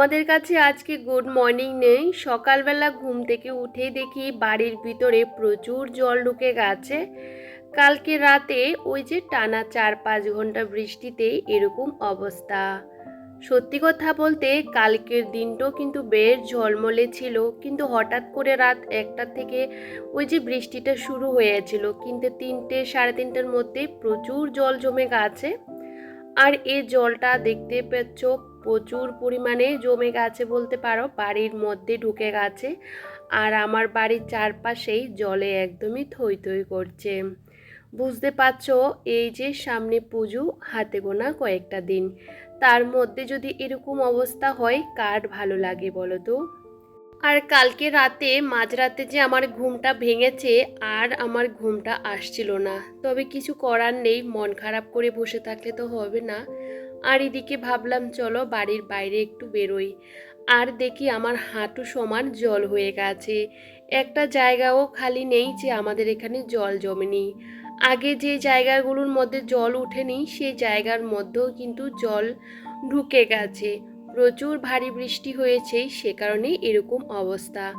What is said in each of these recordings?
আমাদের কাছে আজকে গুড মর্নিং নেই। সকালবেলা ঘুম থেকে উঠে দেখি বাড়ির ভিতরে প্রচুর জল ঢুকে গেছে। কালকে রাতে ওই যে টানা চার পাঁচ ঘণ্টা বৃষ্টিতে এরকম অবস্থা। সত্যি কথা বলতে কালকের দিনটাও কিন্তু বেশ ঝলমলে ছিল। কিন্তু হঠাৎ করে রাত একটা থেকে ওই যে বৃষ্টিটা শুরু হয়েছিল, কিন্তু তিনটে সাড়ে তিনটের মধ্যে প্রচুর জল জমে গেছে। আর এই জলটা দেখতে পাচ্ছ প্রচুর পরিমাণে জমে গেছে বলতে পারো, বাড়ির মধ্যে ঢুকে গেছে। আর আমার বাড়ির চারপাশেই জলে একদমই থই থই করছে। বুঝতে পারছ, এই যে সামনে পুজো, হাতে গোনা কয়েকটা দিন। তার মধ্যে যদি এরকম অবস্থা হয়, কার ভালো লাগে বলো তো? আর কালকে রাতে মাঝরাতে যে আমার ঘুমটা ভেঙেছে, আর আমার ঘুমটা আসছিল না। তবে কিছু করার নেই, মন খারাপ করে বসে থাকলে তো হবে না। আর এদিকে ভাবলাম, চলো বাড়ির বাইরে একটু বেরোই। আর দেখি আমার হাঁটু সমান জল হয়ে গেছে। একটা জায়গাও খালি নেই যে আমাদের এখানে জল জমেনি। আগে যে জায়গাগুলোর মধ্যে জল ওঠেনি সেই জায়গার মধ্যেও কিন্তু জল ঢুকে গেছে। প্রচুর ভারী বৃষ্টি হয়েছে, সে কারণে এরকম অবস্থা।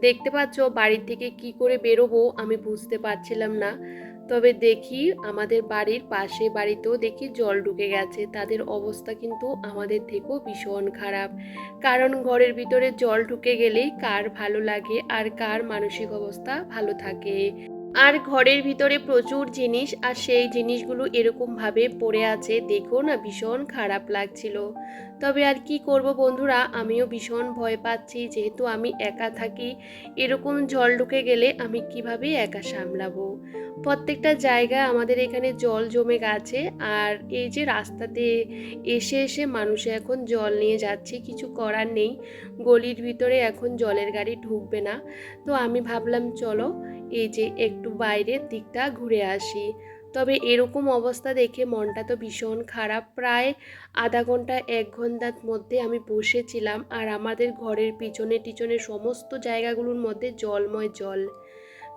দেখতে পাচ্ছ বাড়ি থেকে কি করে বেরোবো, আমি বুঝতে পারছিলাম না। তবে দেখি আমাদের বাড়ির পাশে বাড়িতেও দেখি জল ঢুকে গেছে। তাদের অবস্থা কিন্তু আমাদের থেকেও ভীষণ খারাপ। কারণ ঘরের ভিতরে জল ঢুকে গেলেই কার ভালো লাগে আর কার মানসিক অবস্থা ভালো থাকে। আর ঘরের ভিতরে প্রচুর জিনিস আর সেই জিনিসগুলো এরকমভাবে পড়ে আছে। দেখো না, ভীষণ খারাপ লাগছিল। তবে আর কি করব বন্ধুরা, আমিও ভীষণ ভয় পাচ্ছি। যেহেতু আমি একা থাকি, এরকম জল ঢুকে গেলে আমি কীভাবে একা সামলাবো? প্রত্যেকটা জায়গায় আমাদের এখানে জল জমে গেছে আর এই যে রাস্তাতে এসে এসে মানুষ এখন জল নিয়ে যাচ্ছে, কিছু করার নেই। গলির ভিতরে এখন জলের গাড়ি ঢুকবে না। তো আমি ভাবলাম, চলো এই যে একটু বাইরের দিকটা ঘুরে আসি। তবে এরকম অবস্থা দেখে মনটা তো ভীষণ খারাপ। প্রায় আধা ঘণ্টা, এক ঘণ্টার মধ্যে আমি বসেছিলাম আর আমাদের ঘরের পিছনে টিছনে সমস্ত জায়গাগুলোর মধ্যে জলময় জল।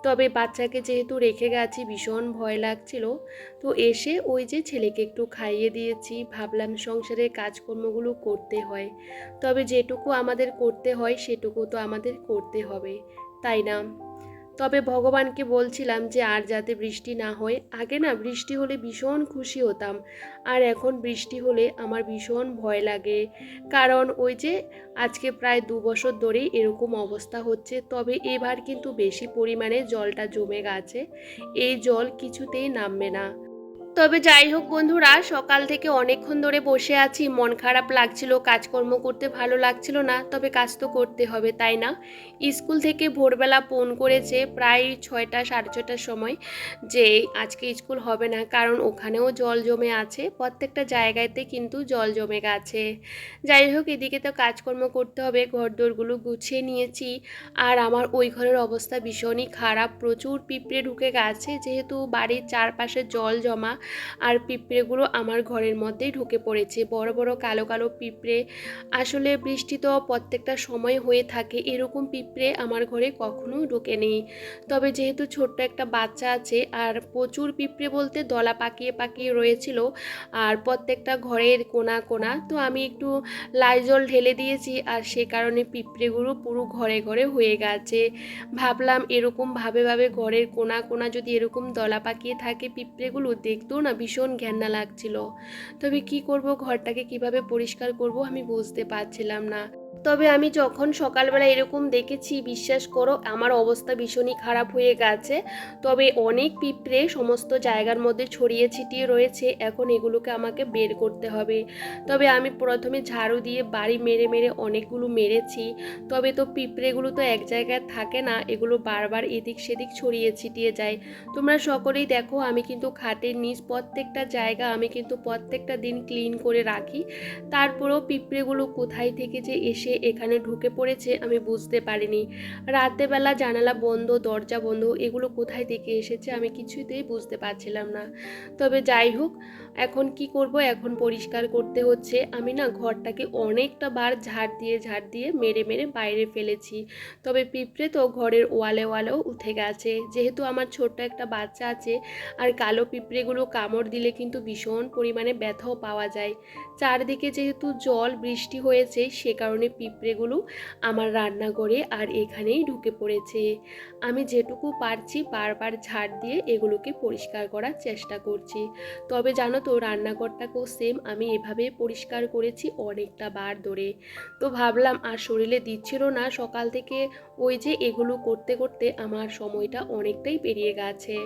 তবে বাচ্চাকে যেহেতু রেখে গেছি, ভীষণ ভয় লাগছিল। তো এসে ওই যে ছেলেকে একটু খাইয়ে দিয়েছি। ভাবলাম সংসারের কাজকর্মগুলো করতে হয়। তবে যেটুকু আমাদের করতে হয়, সেটুকু তো আমাদের করতে হবে। তাই না? তবে ভগবানকে বলছিলাম যে আর যাতে বৃষ্টি না হয়, আগে না বৃষ্টি হলে ভীষণ খুশি হতাম। আর এখন বৃষ্টি হলে আমার ভীষণ ভয় লাগে। কারণ ওই যে আজকে প্রায় দু বছর ধরেই এরকম অবস্থা হচ্ছে, তবে এবার কিন্তু বেশি পরিমাণে জলটা জমে গেছে। এই জল কিছুতেই নামবে না। তবে যাই হোক বন্ধুরা, সকাল থেকে অনেকক্ষণ ধরে বসে আছি। মন খারাপ লাগছিল, কাজকর্ম করতে ভালো লাগছিল না, তবে কাজ তো করতে হবে, তাই না? স্কুল থেকে ভোরবেলা ফোন করেছে প্রায় ছয়টা, সাড়ে ছটার সময় যে আজকে স্কুল হবে না, কারণ ওখানেও জল জমে আছে। প্রত্যেকটা জায়গাতে কিন্তু জল জমে গেছে। যাই হোক, এদিকে তো কাজকর্ম করতে হবে ঘর দোরগুলো গুছিয়ে নিয়েছি। আর আমার ওই ঘরের অবস্থা ভীষণই খারাপ, প্রচুর পিঁপড়ে ঢুকে গেছে, যেহেতু বাড়ির চারপাশে জল জমা আর পিঁপড়েগুলো আমার ঘরের মধ্যেই ঢুকে পড়েছে। বড় বড়, কালো কালো পিঁপড়ে। আসলে বৃষ্টি তো প্রত্যেকটা সময় হয়ে থাকে। এরকম পিঁপড়ে আমার ঘরে কখনো ঢোকেনি তবে যেহেতু ছোট্ট একটা বাচ্চা আছে আর প্রচুর পিঁপড়ে বলতে দলা পাকিয়ে পাকিয়ে রয়েছিল আর প্রত্যেকটা ঘরের কোনা কোনা, তো আমি একটু লাইজল ঢেলে দিয়েছি আর সে কারণে পিঁপড়েগুলো পুরো ঘরে ঘরে হয়ে গেছে। ভাবলাম এরকম ভাবে ঘরের কোনা কোনা যদি এরকম দলা পাকিয়ে থাকে পিঁপড়েগুলো দেখতেও না, ভীষণ ঘেন্না লাগছিল। তবে কি করব, ঘরটাকে কীভাবে পরিষ্কার করব আমি বুঝতে পারছিলাম না। তবে আমি যখন সকালবেলা এরকম দেখেছি, বিশ্বাস করো, আমার অবস্থা ভীষণই খারাপ হয়ে গেছে। তবে অনেক পিঁপড়ে সমস্ত জায়গার মধ্যে ছড়িয়ে ছিটিয়ে রয়েছে, এখন এগুলোকে আমাকে বের করতে হবে। তবে আমি প্রথমে ঝাড়ু দিয়ে বাড়ি মেরে মেরে অনেকগুলো মেরেছি। তবে তো পিঁপড়েগুলো তো এক জায়গায় থাকে না, এগুলো বারবার এদিক সেদিক ছড়িয়ে ছিটিয়ে যায়। তোমরা সকলেই দেখো, আমি কিন্তু খাটের নিচ প্রত্যেকটা জায়গা আমি কিন্তু প্রত্যেকটা দিন ক্লিন করে রাখি। তারপরেও পিঁপড়েগুলো কোথায় থেকে যে এসে এসে এখানে ঢুকে পড়েছে, আমি বুঝতে পারিনি। রাতেবেলা জানালা বন্ধ, দরজা বন্ধ, এগুলো কোথায় থেকে এসেছে আমি কিছুতেই বুঝতে পারছিলাম না। তবে যাই হোক এখন কি করব? এখন পরিষ্কার করতে হচ্ছে। আমি না ঘরটাকে অনেকটা বার ঝাড় দিয়ে ঝাড় দিয়ে মেরে মেরে বাইরে ফেলেছি। তবে পিঁপড়ে তো ঘরের ওয়ালে, ওয়ালেও উঠে গেছে। যেহেতু আমার ছোট্ট একটা বাচ্চা আছে, আর কালো পিঁপড়েগুলো কামড় দিলে কিন্তু ভীষণ পরিমাণে ব্যথাও পাওয়া যায়। চারদিকে যেহেতু জল, বৃষ্টি হয়েছে, সে কারণে পিঁপড়েগুলো আমার রান্নাঘরে আর এখানেই ঢুকে পড়েছে। আমি যেটুকু পারছি বারবার ঝাড় দিয়ে এগুলোকে পরিষ্কার করার চেষ্টা করছি। তবে জানো তো রান্নাঘরটাকেও সেম আমি এভাবে পরিষ্কার করেছি অনেকটা বার ধরে। তো ভাবলাম আর শরীরে দিচ্ছিল না, সকাল থেকে ওই যে এগুলো করতে করতে আমার সময়টা অনেকটাই পেরিয়ে গেছে।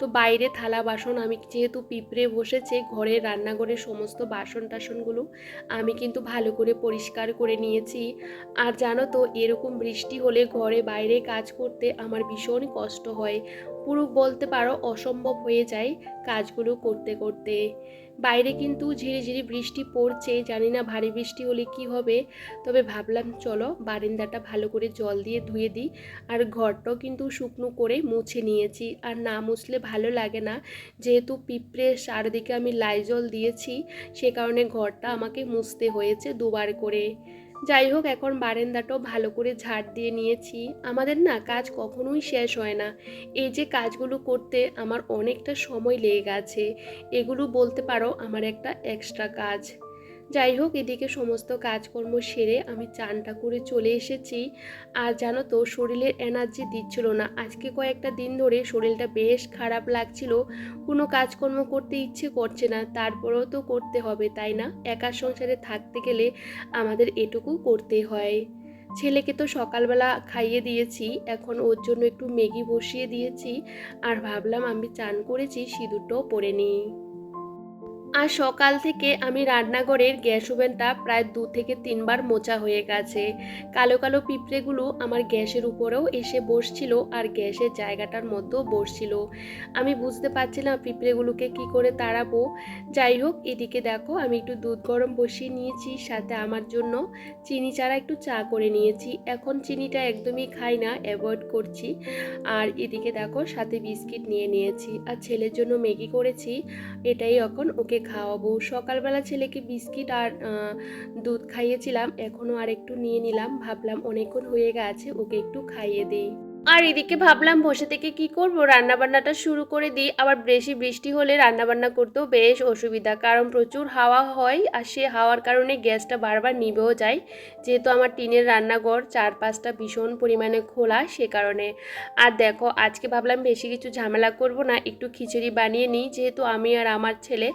তো বাইরে থালা বাসন আমি যেহেতু পিঁপড়ে বসেছে, ঘরের রান্নাঘরের সমস্ত বাসন টাসনগুলো আমি কিন্তু ভালো করে পরিষ্কার করে নিয়েছি। আর জানো তো, এরকম বৃষ্টি হলে ঘরে বাইরে কাজ করতে আমার ভীষণ কষ্ট হয়। পুরো বলতে পারো অসম্ভব হয়ে যায় কাজগুলো করতে করতে। বাইরে কিন্তু ঝিরিঝিরি বৃষ্টি পড়ছে, জানি না ভারী বৃষ্টি হলে কি হবে, তবে ভাবলাম চলো বারিন্দাটা ভালো করে জল দিয়ে ধুয়ে দিই, আর ঘরটাও কিন্তু শুকনো করে মুছে নিয়েছি, আর না মুছলে ভালো লাগে না, যেহেতু পিঁপড়ে চারদিকে আমি লাই জল দিয়েছি, সে কারণে ঘরটা আমাকে মুছতে হয়েছে দুবার করে। যাই হোক, এখন বারেন্দাটাও ভালো করে ঝাড় দিয়ে নিয়েছি। আমাদের না কাজ কখনোই শেষ হয় না। এই যে কাজগুলো করতে আমার অনেকটা সময় লেগে গেছে। এগুলো বলতে পারো আমার একটা এক্সট্রা কাজ। যাই হোক, এদিকে সমস্ত কাজকর্ম সেরে আমি চানটা করে চলে এসেছি। আর জানো তো, শরীরের এনার্জি দিচ্ছিল না। আজকে কয়েকটা দিন ধরে শরীরটা বেশ খারাপ লাগছিল। কোনো কাজকর্ম করতে ইচ্ছে করছে না, তারপরেও তো করতে হবে, তাই না? একা সংসারে থাকতে গেলে আমাদের এটুকু করতে হয়। ছেলেকে তো সকালবেলা খাইয়ে দিয়েছি, এখন ওর জন্য একটু ম্যাগি বসিয়ে দিয়েছি। আর ভাবলাম আমি চান করেছি, সিঁদুরটাও পরে নিই। আর সকাল থেকে আমি রান্নাঘরের গ্যাস ওভেনটা প্রায় দু থেকে তিনবার মোচা হয়ে গেছে। কালো কালো পিঁপড়েগুলো আমার গ্যাসের উপরেও এসে বসছিল আর গ্যাসের জায়গাটার মধ্যেও বসছিল। আমি বুঝতে পারছিলাম পিঁপড়েগুলোকে কি করে তাড়াবো। যাই হোক, এদিকে দেখো, আমি একটু দুধ গরম বসিয়ে নিয়েছি, সাথে আমার জন্য চিনি ছাড়া একটু চা করে নিয়েছি। এখন চিনিটা একদমই খাই না, অ্যাভয়েড করছি। আর এদিকে দেখো, সাথে বিস্কিট নিয়ে নিয়েছি। আর ছেলের জন্য ম্যাগি করেছি, এটাই এখন ওকে খাওয়াবো। সকালবেলা ছেলেকে বিস্কিট আর দুধ খাইয়েছিলাম। এখনও আর একটু নিয়ে নিলাম। ভাবলাম অনেকক্ষণ হয়ে গেছে, ওকে একটু খাইয়ে দিই। আর এদিকে ভাবলাম বসে থেকে কি করব? রান্না বান্নাটা শুরু করে দিই। আবার বেশি বৃষ্টি হলে রান্না বান্না করতেও বেশ অসুবিধা, কারণ প্রচুর হাওয়া হয় আর সে হাওয়ার কারণে গ্যাসটা বারবার নিভেও যায়। যেহেতু আমার টিনের রান্নাঘর চার পাঁচটা ভীষণ পরিমাণে খোলা সে কারণে। আর দেখো, আজকে ভাবলাম বেশি কিছু ঝামেলা করব না, একটু খিচুড়ি বানিয়ে নিই। যেহেতু আমি আর আমার ছেলে,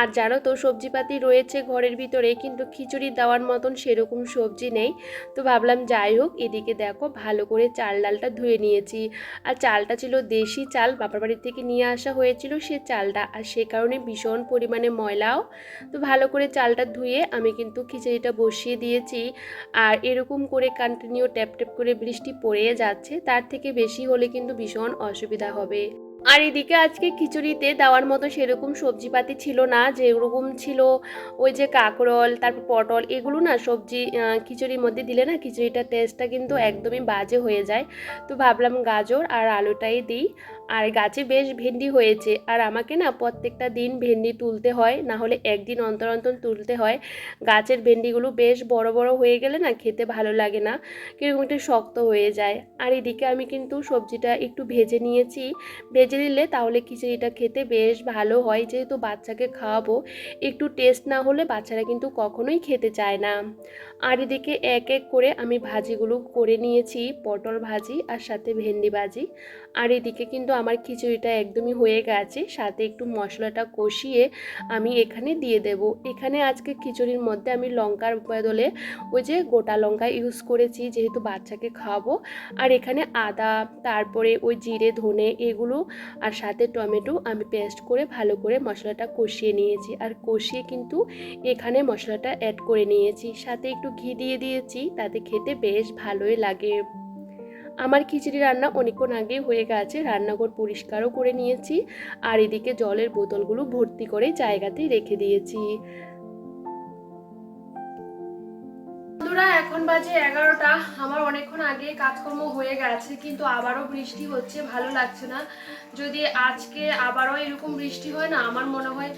আর জানো তো সবজিপাতি রয়েছে ঘরের ভিতরে, কিন্তু খিচুড়ি দেওয়ার মতন সেরকম সবজি নেই। তো ভাবলাম যাই হোক, এদিকে দেখো ভালো করে চাল ডালটা ধুয়ে নিয়েছি। আর চালটা ছিল দেশি চাল, বাবার বাড়ির থেকে নিয়ে আসা হয়েছিল সে চালটা। আর সে কারণে ভীষণ পরিমাণে ময়লাও। তো ভালো করে চালটা ধুয়ে আমি কিন্তু খিচুড়িটা বসিয়ে দিয়েছি। আর এরকম করে কন্টিনিউ ট্যাপ ট্যাপ করে বৃষ্টি পড়ে যাচ্ছে, তার থেকে বেশি হলে কিন্তু ভীষণ অসুবিধা হবে। আর এদিকে আজকে খিচুড়িতে দেওয়ার মতো সেরকম সবজিপাতি ছিল না যে যেরকম ছিল ওই যে কাঁকরোল, তারপর পটল, এগুলো না সবজি খিচুড়ির মধ্যে দিলে না খিচুড়িটার টেস্টটা কিন্তু একদমই বাজে হয়ে যায়। তো ভাবলাম গাজর আর আলুটাই দিই। আর গাছে বেশ ভেন্ডি হয়েছে। আর আমাকে না প্রত্যেকটা দিন ভেন্ডি তুলতে হয়, না হলে একদিন অন্তর অন্তর তুলতে হয়। গাছের ভেন্ডিগুলো বেশ বড় বড় হয়ে গেলে না খেতে ভালো লাগে না, কীরকম একটু শক্ত হয়ে যায়। আর এদিকে আমি কিন্তু সবজিটা একটু ভেজে নিয়েছি। ভেজে নিলে তাহলে খিচুড়িটা খেতে বেশ ভালো হয়, যেহেতু বাচ্চাকে খাওয়াবো। একটু টেস্ট না হলে বাচ্চারা কিন্তু কখনোই খেতে চায় না। আর এদিকে এক এক করে আমি ভাজিগুলো করে নিয়েছি, পটল ভাজি আর সাথে ভেন্ডি ভাজি। আর এদিকে কিন্তু আমার খিচুড়িটা একদমই হয়ে গেছে। সাথে একটু মশলাটা কষিয়ে আমি এখানে দিয়ে দেব। এখানে আজকে খিচুড়ির মধ্যে আমি লঙ্কার বদলে ওই যে গোটা লঙ্কা ইউজ করেছি, যেহেতু বাচ্চাকে খাওয়াবো। আর এখানে আদা, তারপরে ওই জিরে, ধনে এগুলো আর সাথে টমেটো আমি পেস্ট করে ভালো করে মশলাটা কষিয়ে নিয়েছি। আর কষিয়ে কিন্তু এখানে মশলাটা অ্যাড করে নিয়েছি। সাথে একটু ঘি দিয়ে দিয়েছি, তাতে খেতে বেশ ভালোই লাগে। আমার খিচুড়ি রান্না অনেকক্ষণ আগেই হয়ে গেছে, রান্নাঘর পরিষ্কারও করে নিয়েছি, আর এদিকে জলের বোতলগুলো ভর্তি করে জায়গাতেই রেখে দিয়েছি। বন্ধুরা, এখন বাজে এগারোটা, আমার অনেকক্ষণ আগে কাজকর্ম হয়ে গেছে, কিন্তু আবারও বৃষ্টি হচ্ছে, ভালো লাগছে না। যদি আজকে আবারও এরকম বৃষ্টি হয় না, আমার মনে হয়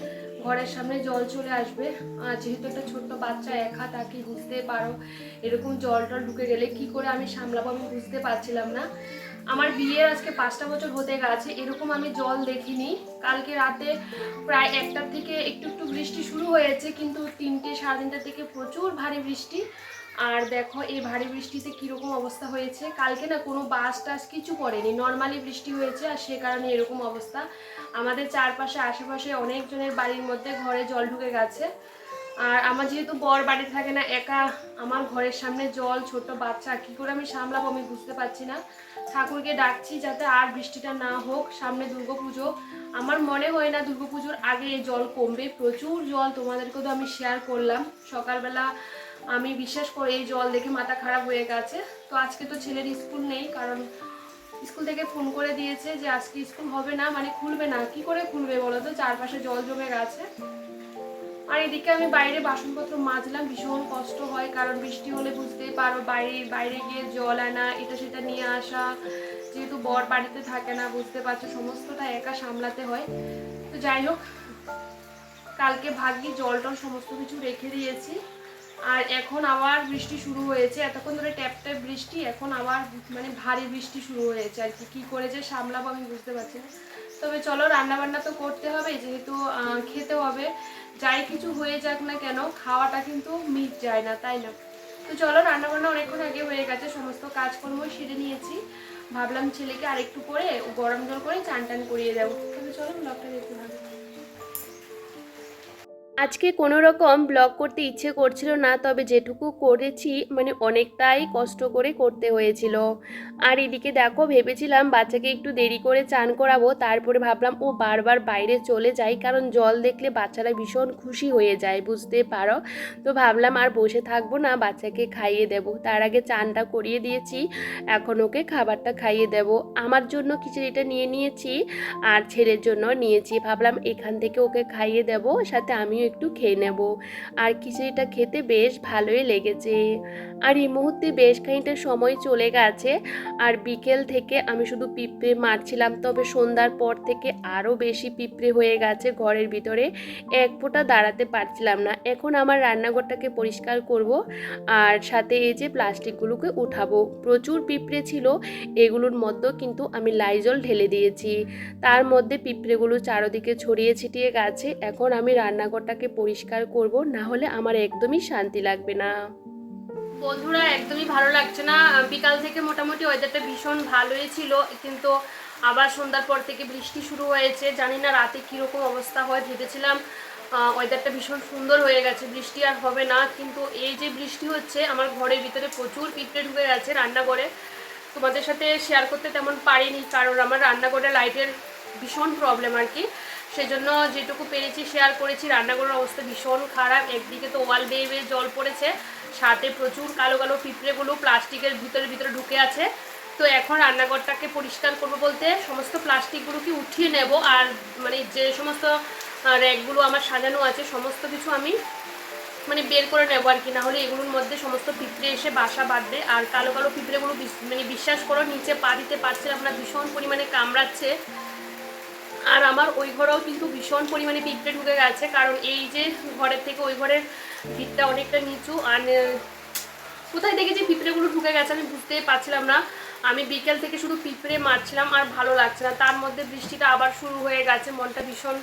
ঘরের সামনে জল চলে আসবে। আর যেহেতু একটা ছোট্ট বাচ্চা একা তাকে বুঝতে পারো, এরকম জল টল ঢুকে গেলে কি করে আমি সামলাবো আমি বুঝতে পারছিলাম না। আমার বিয়ের আজকে পাঁচটা বছর হতে গেছে, এরকম আমি জল দেখিনি। কালকে রাতে প্রায় একটার থেকে একটু একটু বৃষ্টি শুরু হয়েছে, কিন্তু তিনটে সাড়ে তিনটার থেকে প্রচুর ভারী বৃষ্টি। আর দেখো, এই ভারী বৃষ্টিতে কীরকম অবস্থা হয়েছে? কালকে না কোনো বাস টাস কিছু পড়েনি। নর্মালি বৃষ্টি হয়েছে আর সে কারণে এরকম অবস্থা। আমাদের চারপাশে, আশেপাশে অনেকজনের বাড়ির মধ্যে ঘরে জল ঢুকে গেছে। আর আমার যেহেতু বর বাড়ি থাকে না, একা আমার ঘরের সামনে জল, ছোট বাচ্চা, কি করে আমি সামলাবো আমি বুঝতে পারছি না। ঠাকুরকে ডাকছি যাতে আর বৃষ্টিটা না হোক, সামনে দুর্গাপুজো। আমার মনে হয় না দুর্গাপুজোর আগে জল কমবে। প্রচুর জল তোমাদেরকেও তো আমি শেয়ার করলাম। সকালবেলা আমি বিশ্বাস করে এই জল দেখে মাথা খারাপ হয়ে গেছে। তো আজকে তো ছেলের স্কুল নেই, কারণ স্কুল থেকে ফোন করে দিয়েছে যে আজকে স্কুল হবে না মানে খুলবে না। কি করে খুলবে বলো তো? চারপাশে জল জমে গেছে। আর এদিকে আমি বাইরে বাসনপত্র মাজলাম, ভীষণ কষ্ট হয়, কারণ বৃষ্টি হলে বুঝতেই পারো, বাইরে বাইরে গিয়ে জল আনা, এটা সেটা নিয়ে আসা, যেহেতু বর বাড়িতে থাকে না, বুঝতে পারছ, সমস্তটা একা সামলাতে হয়। তো যাই হোক, কালকে ভাগ্যি জল টল সমস্ত কিছু রেখে দিয়েছি। আর এখন আবার বৃষ্টি শুরু হয়েছে। এতক্ষণ ধরে ট্যাপ ট্যাপ বৃষ্টি, এখন আবার মানে ভারী বৃষ্টি শুরু হয়েছে আর কি। কী করে যে সামলাবো আমি বুঝতে পারছি না। তবে চলো রান্না বান্না তো করতে হবে, যেহেতু খেতে হবে। যাই কিছু হয়ে যাক না কেন, খাওয়াটা কিন্তু মিট যায় না, তাই না? তো চলো, রান্নাবান্না অনেকক্ষণ আগে হয়ে গেছে, সমস্ত কাজকর্ম সেরে নিয়েছি। ভাবলাম ছেলেকে আরেকটু করে গরম জল করে চান টান করিয়ে দেবো। তবে চলো ব্লগটা দেখতে থাকো। আজকে কোনো রকম ব্লগ করতে ইচ্ছে করছিল না, তবে যেটুকু করেছি মানে অনেকটাই কষ্ট করে করতে হয়েছিল। আর এদিকে দেখো, ভেবেছিলাম বাচ্চাকে একটু দেরি করে চান করাবো, তারপরে ভাবলাম ও বারবার বাইরে চলে যায় কারণ জল দেখলে বাচ্চারা ভীষণ খুশি হয়ে যায়, বুঝতে পারো? তো ভাবলাম আর বসে থাকব না, বাচ্চাকে খাইয়ে দেব। তার আগে চানটা করিয়ে দিয়েছি, এখন ওকে খাবারটা খাইয়ে দেব। আমার জন্য খিচুড়িটা নিয়ে নিয়েছি, আর ছেলের জন্য নিয়েছি। ভাবলাম এখান থেকে ওকে খাইয়ে দেব, সাথে আমিও একটু খেয়ে নেব। আর খিচুড়িটা খেতে বেশ ভালোই লেগেছে। আর এই মুহূর্তে বেশ খানিকটা সময় চলে গেছে। আর বিকেল থেকে আমি শুধু পিঁপড়ে মারছিলাম, তবে সন্ধ্যার পর থেকে আরও বেশি পিঁপড়ে হয়ে গেছে ঘরের ভিতরে। এক ফোঁটা দাঁড়াতে পারছিলাম না। এখন আমার রান্নাঘরটাকে পরিষ্কার করব আর সাথে এই যে প্লাস্টিকগুলোকে উঠাবো। প্রচুর পিঁপড়ে ছিল, এগুলোর মধ্যেও কিন্তু আমি লাইজল ঢেলে দিয়েছি। তার মধ্যে পিঁপড়েগুলো চারদিকে ছড়িয়ে ছিটিয়ে গেছে। এখন আমি রান্নাঘরটাকে পরিষ্কার করব, না হলে আমার একদমই শান্তি লাগবে না। বন্ধুরা, একদমই ভালো লাগছে না। বিকাল থেকে মোটামুটি ওয়েদারটা ভীষণ ভালোই ছিল, কিন্তু আবার সন্ধ্যার পর থেকে বৃষ্টি শুরু হয়েছে। জানি না রাতে কীরকম অবস্থা হয়, ভেবেছিলাম ওয়েদারটা ভীষণ সুন্দর হয়ে গেছে, বৃষ্টি আর হবে না। কিন্তু এই যে বৃষ্টি হচ্ছে, আমার ঘরের ভিতরে প্রচুর পিঁপড়ে ঢুকে গেছে রান্নাঘরে। তোমাদের সাথে শেয়ার করতে তেমন পারিনি, কারণ আমার রান্নাঘরে লাইটের ভীষণ প্রবলেম আর কি। সেজন্য যেটুকু পেরেছি শেয়ার করেছি। রান্নাঘরের অবস্থা ভীষণ খারাপ। একদিকে তো ওয়াল বেয়ে বেয়ে জল পড়েছে। সাথে প্রচুর কালো কালো পিঁপড়েগুলো প্লাস্টিকের ভিতরে ভিতরে ঢুকে আছে। তো এখন রান্নাঘরটাকে পরিষ্কার করব বলতে সমস্ত প্লাস্টিকগুলোকে উঠিয়ে নেব? আর মানে যে সমস্ত র্যাকগুলো আমার সাজানো আছে, সমস্ত কিছু আমি মানে বের করে নেব আর কি। না হলে এগুলোর মধ্যে সমস্ত পিঁপড়ে এসে বাসা বাঁধবে। আর কালো কালো পিঁপড়েগুলো মানে বিশ্বাস করো, নিচে পা দিতে পারছিলাম না। ভীষণ পরিমাণে কামড়াচ্ছে। আর আমার ওই ঘরেও কিন্তু ভীষণ পরিমাণে পিঁপড়ে ঢুকে গেছে, কারণ এই যে ঘরের থেকে ওই ঘরের ভিতটা অনেকটা নিচু, আর কোথায় থেকে যে পিঁপড়েগুলো ঢুকে গেছে আমি বুঝতেই পারছিলাম না। আমি বিকেল থেকে শুধু পিঁপড়ে মারছিলাম আর ভালো লাগছে না। তার মধ্যে বৃষ্টিটা আবার শুরু হয়ে গেছে, মনটা ভীষণ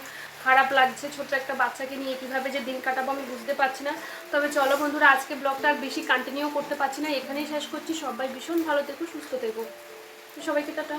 খারাপ লাগছে। ছোট্ট একটা বাচ্চাকে নিয়ে কীভাবে যে দিন কাটাবো আমি বুঝতে পারছি না। তবে চলো বন্ধুরা, আজকে ব্লগটা আর বেশি কন্টিনিউ করতে পারছি না। এখানেই শেষ করছি। সবাই ভীষণ ভালো থেকো, সুস্থ থেকো। সবাইকে টাটা।